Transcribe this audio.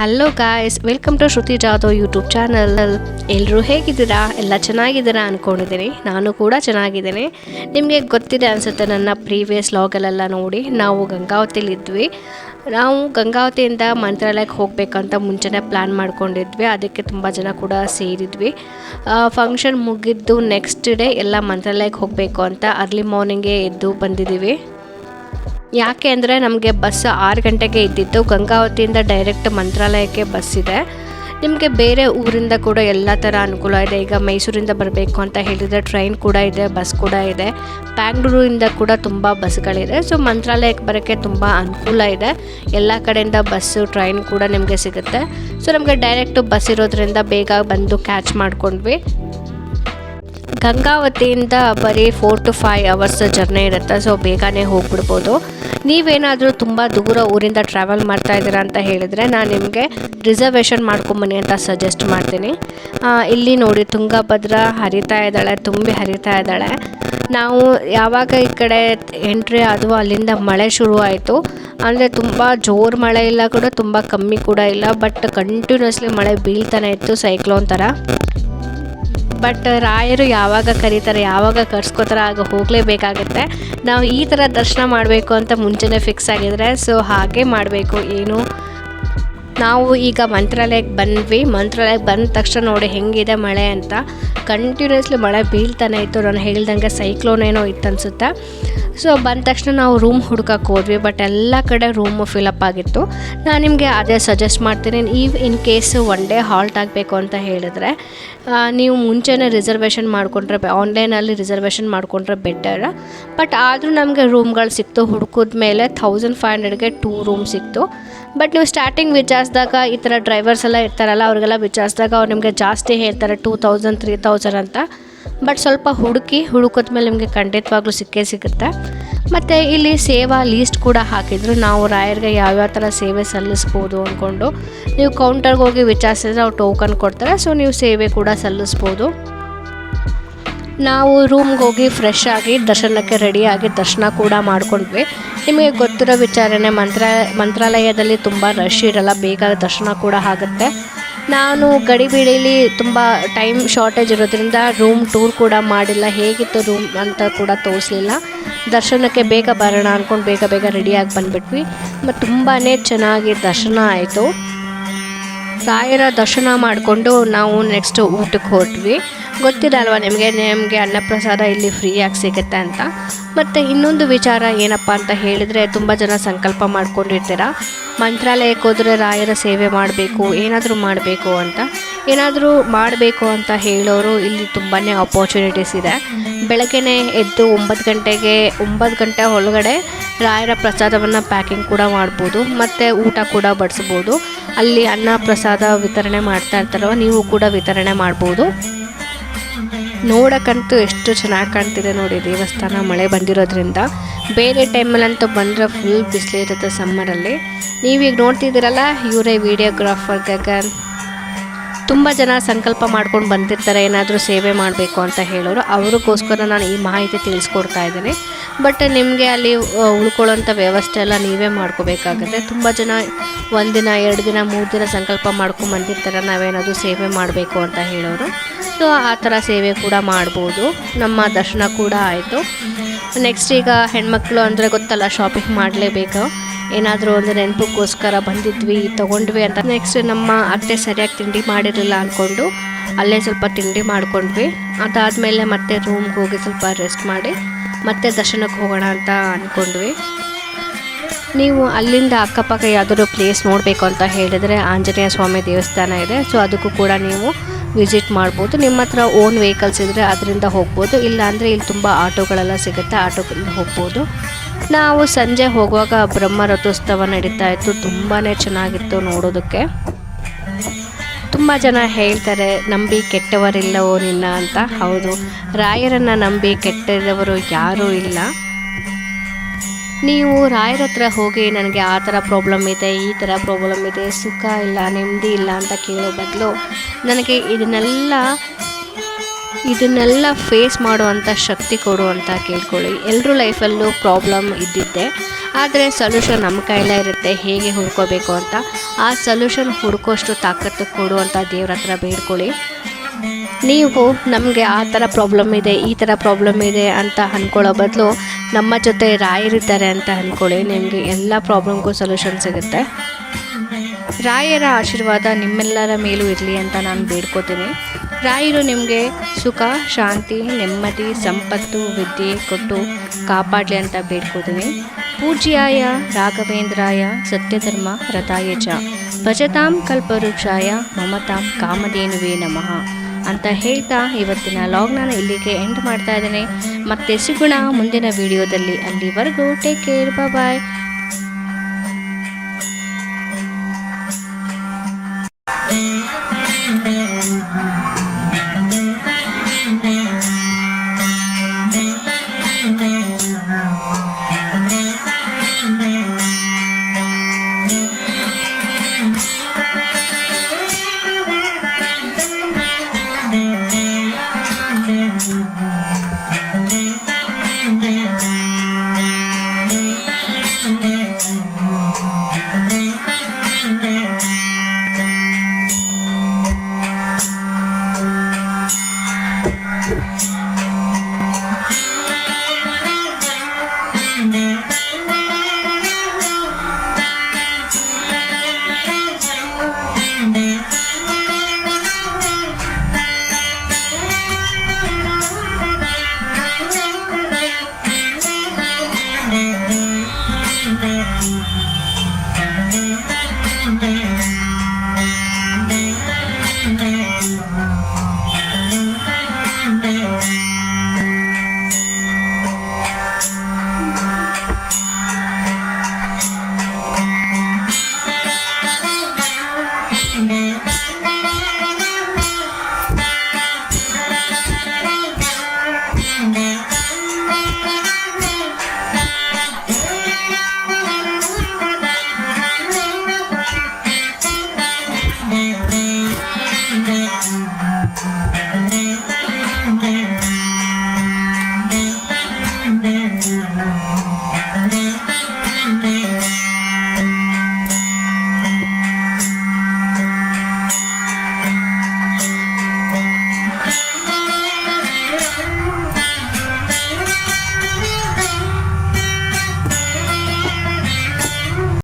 Hello guys welcome to Shruti Jadhav YouTube channel ಎಲ್ಲರೂ ಹೇಗಿದ್ದೀರಾ? ಎಲ್ಲ ಚೆನ್ನಾಗಿದ್ದೀರಾ ಅಂದ್ಕೊಂಡಿದ್ದೀನಿ ನಾನು ಕೂಡ ಚೆನ್ನಾಗಿದ್ದೀನಿ. ನಿಮಗೆ ಗೊತ್ತಿದೆ ಅನಿಸುತ್ತೆ ನನ್ನ ಪ್ರೀವಿಯಸ್ ಲಾಗಲ್ಲೆಲ್ಲ ನೋಡಿ, ನಾವು ಗಂಗಾವತಿಲಿದ್ವಿ ನಾವು ಗಂಗಾವತಿಯಿಂದ ಮಂತ್ರಾಲಯಕ್ಕೆ ಹೋಗಬೇಕಂತ ಮುಂಚೆನೇ ಪ್ಲ್ಯಾನ್ ಮಾಡ್ಕೊಂಡಿದ್ವಿ. ಅದಕ್ಕೆ ತುಂಬ ಜನ ಕೂಡ ಸೇರಿದ್ವಿ. ಫಂಕ್ಷನ್ ಮುಗಿದ್ದು ನೆಕ್ಸ್ಟ್ ಡೇ ಎಲ್ಲ ಮಂತ್ರಾಲಯಕ್ಕೆ ಹೋಗಬೇಕು ಅಂತ ಅರ್ಲಿ ಮಾರ್ನಿಂಗೇ ಎದ್ದು ಬಂದಿದ್ದೀವಿ. ಯಾಕೆ ಅಂದರೆ ನಮಗೆ ಬಸ್ ಆರು ಗಂಟೆಗೆ ಇದ್ದಿತ್ತು. ಗಂಗಾವತಿಯಿಂದ ಡೈರೆಕ್ಟ್ ಮಂತ್ರಾಲಯಕ್ಕೆ ಬಸ್ ಇದೆ. ನಿಮಗೆ ಬೇರೆ ಊರಿಂದ ಕೂಡ ಎಲ್ಲ ಥರ ಅನುಕೂಲ ಇದೆ. ಈಗ ಮೈಸೂರಿಂದ ಬರಬೇಕು ಅಂತ ಹೇಳಿದರೆ ಟ್ರೈನ್ ಕೂಡ ಇದೆ ಬಸ್ ಕೂಡ ಇದೆ. ಬ್ಯಾಂಗ್ಳೂರಿಂದ ಕೂಡ ತುಂಬ ಬಸ್ಗಳಿದೆ ಸೊ ಮಂತ್ರಾಲಯಕ್ಕೆ ಬರೋಕ್ಕೆ ತುಂಬ ಅನುಕೂಲ ಇದೆ. ಎಲ್ಲ ಕಡೆಯಿಂದ ಬಸ್ಸು ಟ್ರೈನ್ ಕೂಡ ನಿಮಗೆ ಸಿಗುತ್ತೆ. ಸೊ ನಮಗೆ ಡೈರೆಕ್ಟು ಬಸ್ ಇರೋದ್ರಿಂದ ಬೇಗ ಬಂದು ಕ್ಯಾಚ್ ಮಾಡ್ಕೊಂಡ್ವಿ. ಗಂಗಾವತಿಯಿಂದ ಬರೀ four to five hours journey ಇರುತ್ತೆ ಸೊ ಬೇಗನೆ ಹೋಗ್ಬಿಡ್ಬೋದು. ನೀವೇನಾದರೂ ತುಂಬ ದೂರ ಊರಿಂದ ಟ್ರಾವೆಲ್ ಮಾಡ್ತಾ ಇದ್ದೀರಾ ಅಂತ ಹೇಳಿದರೆ ನಾನು ನಿಮಗೆ ರಿಸರ್ವೇಷನ್ ಮಾಡ್ಕೊಂಬನ್ನಿ ಅಂತ ಸಜೆಸ್ಟ್ ಮಾಡ್ತೀನಿ. ಇಲ್ಲಿ ನೋಡಿ, ತುಂಗಭದ್ರಾ ಹರಿತಾ ಇದ್ದಾಳೆ, ತುಂಬಿ ಹರಿತಾ ಇದ್ದಾಳೆ. ನಾವು ಯಾವಾಗ ಈ ಕಡೆ ಎಂಟ್ರಿ ಆದವು ಅಲ್ಲಿಂದ ಮಳೆ ಶುರು ಆಯಿತು. ಅಂದರೆ ತುಂಬ ಜೋರು ಮಳೆ ಇಲ್ಲ ಕೂಡ, ತುಂಬ ಕಮ್ಮಿ ಕೂಡ ಇಲ್ಲ ಬಟ್ ಕಂಟಿನ್ಯೂಸ್ಲಿ ಮಳೆ ಬೀಳ್ತಾನೆ ಇತ್ತು ಸೈಕ್ಲೋನ್ ಥರ. ಬಟ್ ರಾಯರು ಯಾವಾಗ ಕರೀತಾರೆ, ಯಾವಾಗ ಕರ್ಸ್ಕೋತಾರೆ ಆಗ ಹೋಗಲೇಬೇಕಾಗುತ್ತೆ. ನಾವು ಈ ಥರ ದರ್ಶನ ಮಾಡಬೇಕು ಅಂತ ಮುಂಚೆನೇ ಫಿಕ್ಸ್ ಆಗಿದ್ರೆ ಸೊ ಹಾಗೆ ಮಾಡಬೇಕು. ಏನು ನಾವು ಈಗ ಮಂತ್ರಾಲಯಕ್ಕೆ ಬಂದ್ವಿ. ಮಂತ್ರಾಲಯಕ್ಕೆ ಬಂದ ತಕ್ಷಣ ನೋಡಿ ಹೆಂಗಿದೆ ಮಳೆ ಅಂತ. ಕಂಟಿನ್ಯೂಸ್ಲಿ ಮಳೆ ಬೀಳ್ತಾನೆ ಇತ್ತು. ನಾನು ಹೇಳ್ದಂಗೆ ಸೈಕ್ಲೋನ್ ಏನೋ ಇತ್ತು ಅನಿಸುತ್ತೆ. ಸೊ ಬಂದ ತಕ್ಷಣ ನಾವು ರೂಮ್ ಹುಡ್ಕಕ್ಕೆ ಹೋದ್ವಿ. ಬಟ್ ಎಲ್ಲ ಕಡೆ ರೂಮು ಫಿಲಪ್ ಆಗಿತ್ತು. ನಾನು ನಿಮಗೆ ಅದೇ ಸಜೆಸ್ಟ್ ಮಾಡ್ತೀನಿ. ಈ in case one day halt ಆಗಬೇಕು ಅಂತ ಹೇಳಿದ್ರೆ ನೀವು ಮುಂಚೆನೇ ರಿಸರ್ವೇಷನ್ ಮಾಡಿಕೊಂಡ್ರೆ ಆನ್ಲೈನಲ್ಲಿ ರಿಸರ್ವೇಷನ್ ಮಾಡಿಕೊಂಡ್ರೆ ಬೆಟರ್ ಬಟ್ ಆದರೂ ನಮಗೆ ರೂಮ್ಗಳು ಸಿಕ್ತು. ಹುಡುಕಿದ ಮೇಲೆ ಥೌಸಂಡ್ ಫೈವ್ ಹಂಡ್ರೆಡ್ಗೆ ಟೂ ರೂಮ್ ಸಿಕ್ತು. ಬಟ್ ನೀವು ಸ್ಟಾರ್ಟಿಂಗ್ ವಿಚಾರಿಸಿದಾಗ ಈ ಥರ ಡ್ರೈವರ್ಸ್ ಎಲ್ಲ ಇರ್ತಾರಲ್ಲ, ಅವ್ರಿಗೆಲ್ಲ ವಿಚಾರಿಸಿದಾಗ ಅವ್ರು ನಿಮಗೆ ಜಾಸ್ತಿ ಹೇಳ್ತಾರೆ ಟೂ ತೌಸಂಡ್ ತ್ರೀ ತೌಸಂಡ್ ಅಂತ. ಬಟ್ ಸ್ವಲ್ಪ ಹುಡುಕಿ ಹುಡುಕಿದ ಮೇಲೆ ನಿಮಗೆ ಖಂಡಿತವಾಗ್ಲೂ ಸಿಕ್ಕೇ ಸಿಗುತ್ತೆ. ಮತ್ತು ಇಲ್ಲಿ ಸೇವಾ ಲೀಸ್ಟ್ ಕೂಡ ಹಾಕಿದ್ರು. ನಾವು ರಾಯರ್ಗೆ ಯಾವ್ಯಾವ ಥರ ಸೇವೆ ಸಲ್ಲಿಸ್ಬೋದು ಅಂದ್ಕೊಂಡು ನೀವು ಕೌಂಟರ್ಗೆ ಹೋಗಿ ವಿಚಾರಿಸಿದ್ರೆ ಅವ್ರು ಟೋಕನ್ ಕೊಡ್ತಾರೆ. ಸೊ ನೀವು ಸೇವೆ ಕೂಡ ಸಲ್ಲಿಸ್ಬೋದು. ನಾವು ರೂಮ್ಗೆ ಹೋಗಿ ಫ್ರೆಶ್ ಆಗಿ ದರ್ಶನಕ್ಕೆ ರೆಡಿಯಾಗಿ ದರ್ಶನ ಕೂಡ ಮಾಡ್ಕೊಂಡ್ವಿ. ನಿಮಗೆ ಗೊತ್ತಿರೋ ವಿಚಾರನೇ ಮಂತ್ರ, ಮಂತ್ರಾಲಯದಲ್ಲಿ ತುಂಬ ರಶ್ ಇರಲ್ಲ, ಬೇಗ ದರ್ಶನ ಕೂಡ ಆಗುತ್ತೆ. ನಾನು ಗಡಿಬಿಡಿಲಿ ತುಂಬ ಟೈಮ್ ಶಾರ್ಟೇಜ್ ಇರೋದ್ರಿಂದ ರೂಮ್ ಟೂರ್ ಕೂಡ ಮಾಡಿಲ್ಲ. ಹೇಗಿತ್ತು ರೂಮ್ ಅಂತ ಕೂಡ ತೋರಿಸಲಿಲ್ಲ. ದರ್ಶನಕ್ಕೆ ಬೇಗ ಬರೋಣ ಅಂದ್ಕೊಂಡು ಬೇಗ ಬೇಗ ರೆಡಿಯಾಗಿ ಬಂದುಬಿಟ್ವಿ. ಮತ್ತು ತುಂಬಾ ಚೆನ್ನಾಗಿ ದರ್ಶನ ಆಯಿತು. ರಾಯರ ದರ್ಶನ ಮಾಡಿಕೊಂಡು ನಾವು ನೆಕ್ಸ್ಟ್ ಊಟಕ್ಕೆ ಹೊರಟ್ವಿ. ಗೊತ್ತಿಲ್ಲ ಅಲ್ವಾ ನಿಮಗೆ? ನಿಮಗೆ ಅನ್ನಪ್ರಸಾದ ಇಲ್ಲಿ ಫ್ರೀಯಾಗಿ ಸಿಗುತ್ತೆ ಅಂತ. ಮತ್ತು ಇನ್ನೊಂದು ವಿಚಾರ ಏನಪ್ಪ ಅಂತ ಹೇಳಿದರೆ ತುಂಬ ಜನ ಸಂಕಲ್ಪ ಮಾಡ್ಕೊಂಡಿರ್ತೀರ? ಮಂತ್ರಾಲಯಕ್ಕೆ ಹೋದರೆ ರಾಯರ ಸೇವೆ ಮಾಡಬೇಕು, ಏನಾದರೂ ಮಾಡಬೇಕು ಅಂತ. ಏನಾದರೂ ಮಾಡಬೇಕು ಅಂತ ಹೇಳೋರು ಇಲ್ಲಿ ತುಂಬಾ ಆಪರ್ಚುನಿಟೀಸ್ ಇದೆ. ಬೆಳಗ್ಗೆನೇ ಎದ್ದು ಒಂಬತ್ತು ಗಂಟೆಗೆ, ಒಂಬತ್ತು ಗಂಟೆ ಒಳಗಡೆ ರಾಯರ ಪ್ರಸಾದವನ್ನು ಪ್ಯಾಕಿಂಗ್ ಕೂಡ ಮಾಡ್ಬೋದು, ಮತ್ತು ಊಟ ಕೂಡ ಬಡಿಸ್ಬೋದು. ಅಲ್ಲಿ ಅನ್ನ ಪ್ರಸಾದ ವಿತರಣೆ ಮಾಡ್ತಾ ಇರ್ತಾರಲ್ವ, ನೀವು ಕೂಡ ವಿತರಣೆ ಮಾಡ್ಬೋದು. ನೋಡೋಕ್ಕಂತೂ ಎಷ್ಟು ಚೆನ್ನಾಗಿ ಕಾಣ್ತಿದೆ ನೋಡಿ ದೇವಸ್ಥಾನ, ಮಳೆ ಬಂದಿರೋದ್ರಿಂದ. ಬೇರೆ ಟೈಮಲ್ಲಂತೂ ಬಂದರೆ ಫುಲ್ ಬಿಸಿಲಿರುತ್ತೆ ಸಮ್ಮರಲ್ಲಿ ನೀವೀಗ ನೋಡ್ತಿದ್ದೀರಲ್ಲ, ಇವರೇ ವಿಡಿಯೋಗ್ರಾಫರ್ ಗಗನ್. ತುಂಬ ಜನ ಸಂಕಲ್ಪ ಮಾಡ್ಕೊಂಡು ಬಂದಿರ್ತಾರೆ, ಏನಾದರೂ ಸೇವೆ ಮಾಡಬೇಕು ಅಂತ ಹೇಳೋರು. ಅವ್ರಿಗೋಸ್ಕರ ನಾನು ಈ ಮಾಹಿತಿ ತಿಳಿಸ್ಕೊಡ್ತಾ ಇದ್ದೀನಿ. ಬಟ್ ನಿಮಗೆ ಅಲ್ಲಿ ಉಳ್ಕೊಳ್ಳೋಂಥ ವ್ಯವಸ್ಥೆ ಎಲ್ಲ ನೀವೇ ಮಾಡ್ಕೋಬೇಕಾಗತ್ತೆ. ತುಂಬ ಜನ ಒಂದಿನ ಎರಡು ದಿನ, ಮೂರು ದಿನ ಸಂಕಲ್ಪ ಮಾಡ್ಕೊಂಡು ಬಂದಿರ್ತಾರೆ, ನಾವೇನಾದರೂ ಸೇವೆ ಮಾಡಬೇಕು ಅಂತ ಹೇಳೋರು. ಸೊ ಆ ಥರ ಸೇವೆ ಕೂಡ ಮಾಡ್ಬೋದು. ನಮ್ಮ ದರ್ಶನ ಕೂಡ ಆಯಿತು. ನೆಕ್ಸ್ಟ್ ಈಗ ಹೆಣ್ಮಕ್ಳು ಅಂದರೆ ಗೊತ್ತಲ್ಲ ಶಾಪಿಂಗ್ ಮಾಡಲೇಬೇಕು. ಏನಾದರೂ ಒಂದು ನೆನಪಕ್ಕೋಸ್ಕರ ಬಂದಿದ್ವಿ, ತೊಗೊಂಡ್ವಿ ಅಂತ. ನೆಕ್ಸ್ಟ್ ನಮ್ಮ ಅತ್ತೆ ಸರಿಯಾಗಿ ತಿಂಡಿ ಮಾಡಿರಲಿಲ್ಲ ಅಂದ್ಕೊಂಡು ಅಲ್ಲೇ ಸ್ವಲ್ಪ ತಿಂಡಿ ಮಾಡ್ಕೊಂಡ್ವಿ. ಅದಾದಮೇಲೆ ಮತ್ತೆ ರೂಮ್ಗೆ ಹೋಗಿ ಸ್ವಲ್ಪ ರೆಸ್ಟ್ ಮಾಡಿ ಮತ್ತೆ ದರ್ಶನಕ್ಕೆ ಹೋಗೋಣ ಅಂತ ಅಂದ್ಕೊಂಡ್ವಿ ನೀವು ಅಲ್ಲಿಂದ ಅಕ್ಕಪಕ್ಕ ಯಾವುದಾದ್ರು ಪ್ಲೇಸ್ ನೋಡಬೇಕು ಅಂತ ಹೇಳಿದರೆ ಆಂಜನೇಯ ಸ್ವಾಮಿ ದೇವಸ್ಥಾನ ಇದೆ. ಸೊ ಅದಕ್ಕೂ ಕೂಡ ನೀವು ವಿಸಿಟ್ ಮಾಡ್ಬೋದು. ನಿಮ್ಮ ಹತ್ರ ಓನ್ ವೆಹಿಕಲ್ಸ್ ಇದ್ದರೆ ಅದರಿಂದ ಹೋಗ್ಬೋದು. ಇಲ್ಲ ಅಂದರೆ ಇಲ್ಲಿ ತುಂಬ ಆಟೋಗಳೆಲ್ಲ ಸಿಗುತ್ತೆ, ಆಟೋಗಳಿಂದ ಹೋಗ್ಬೋದು. ನಾವು ಸಂಜೆ ಹೋಗುವಾಗ ಬ್ರಹ್ಮ ರಥೋತ್ಸವ ನಡೀತಾ ಇತ್ತು. ತುಂಬಾ ಚೆನ್ನಾಗಿತ್ತು ನೋಡೋದಕ್ಕೆ. ತುಂಬ ಜನ ಹೇಳ್ತಾರೆ, ನಂಬಿ ಕೆಟ್ಟವರಿಲ್ಲವೋ ನಿನ್ನ ಅಂತ. ಹೌದು, ರಾಯರನ್ನು ನಂಬಿ ಕೆಟ್ಟದವರು ಯಾರೂ ಇಲ್ಲ. ನೀವು ರಾಯರ ಹತ್ರ ಹೋಗಿ ನನಗೆ ಆ ಥರ ಪ್ರಾಬ್ಲಮ್ ಇದೆ, ಈ ಥರ ಪ್ರಾಬ್ಲಮ್ ಇದೆ, ಸುಖ ಇಲ್ಲ, ನೆಮ್ಮದಿ ಇಲ್ಲ ಅಂತ ಕೇಳೋ ಬದಲು ನನಗೆ ಇದನ್ನೆಲ್ಲ ಇದನ್ನೆಲ್ಲ ಫೇಸ್ ಮಾಡುವಂಥ ಶಕ್ತಿ ಕೊಡು ಅಂತ ಕೇಳ್ಕೊಳ್ಳಿ. ಎಲ್ಲರೂ ಲೈಫಲ್ಲೂ ಪ್ರಾಬ್ಲಮ್ ಇದ್ದಿದ್ದೆ. ಆದರೆ ಸೊಲ್ಯೂಷನ್ ನಮ್ಮ ಕೈಲೇ ಇರುತ್ತೆ. ಹೇಗೆ ಹುಡ್ಕೋಬೇಕು ಅಂತ. ಆ ಸೊಲ್ಯೂಷನ್ ಹುಡ್ಕೋಷ್ಟು ತಾಕತ್ತು ಕೊಡುವಂಥ ದೇವ್ರ ಹತ್ರ ಬೇಡ್ಕೊಳ್ಳಿ. ನೀವು ನಮಗೆ ಆ ಥರ ಪ್ರಾಬ್ಲಮ್ ಇದೆ, ಈ ಥರ ಪ್ರಾಬ್ಲಮ್ ಇದೆ ಅಂತ ಅಂದ್ಕೊಳ್ಳೋ ಬದಲು ನಮ್ಮ ಜೊತೆ ರಾಯರಿದ್ದಾರೆ ಅಂತ ಅಂದ್ಕೊಳ್ಳಿ ನಿಮಗೆ ಎಲ್ಲ ಪ್ರಾಬ್ಲಮ್ಗೂ ಸೊಲ್ಯೂಷನ್ ಸಿಗುತ್ತೆ. ರಾಯರ ಆಶೀರ್ವಾದ ನಿಮ್ಮೆಲ್ಲರ ಮೇಲೂ ಇರಲಿ ಅಂತ ನಾನು ಬೇಡ್ಕೋತೀನಿ. ರಾಯರು ನಿಮಗೆ ಸುಖ, ಶಾಂತಿ, ನೆಮ್ಮದಿ, ಸಂಪತ್ತು, ವಿದ್ಯೆ ಕೊಟ್ಟು ಕಾಪಾಡಲಿ ಅಂತ ಬೇಡ್ಕೋತೀನಿ ಪೂಜ್ಯಾಯ ರಾಘವೇಂದ್ರಾಯ ಸತ್ಯಧರ್ಮ ರಥಾಯ ಚ. ಭಜತಾಂ ಕಲ್ಪವೃಕ್ಷಾಯ ಮಮತಾಂ ಕಾಮಧೇನುವೇ ನಮಃ ಅಂತ ಹೇಳ್ತಾ ಇವತ್ತಿನ ಲಾಗ್ನ ಇಲ್ಲಿಗೆ ಎಂಡ್ ಮಾಡ್ತಾ ಇದ್ದೇನೆ. ಮತ್ತೆ ಸಿಗೋಣ ಮುಂದಿನ ವಿಡಿಯೋದಲ್ಲಿ ಅಲ್ಲಿವರೆಗೂ ಟೇಕ್ ಕೇರ್ ಬಾಯ್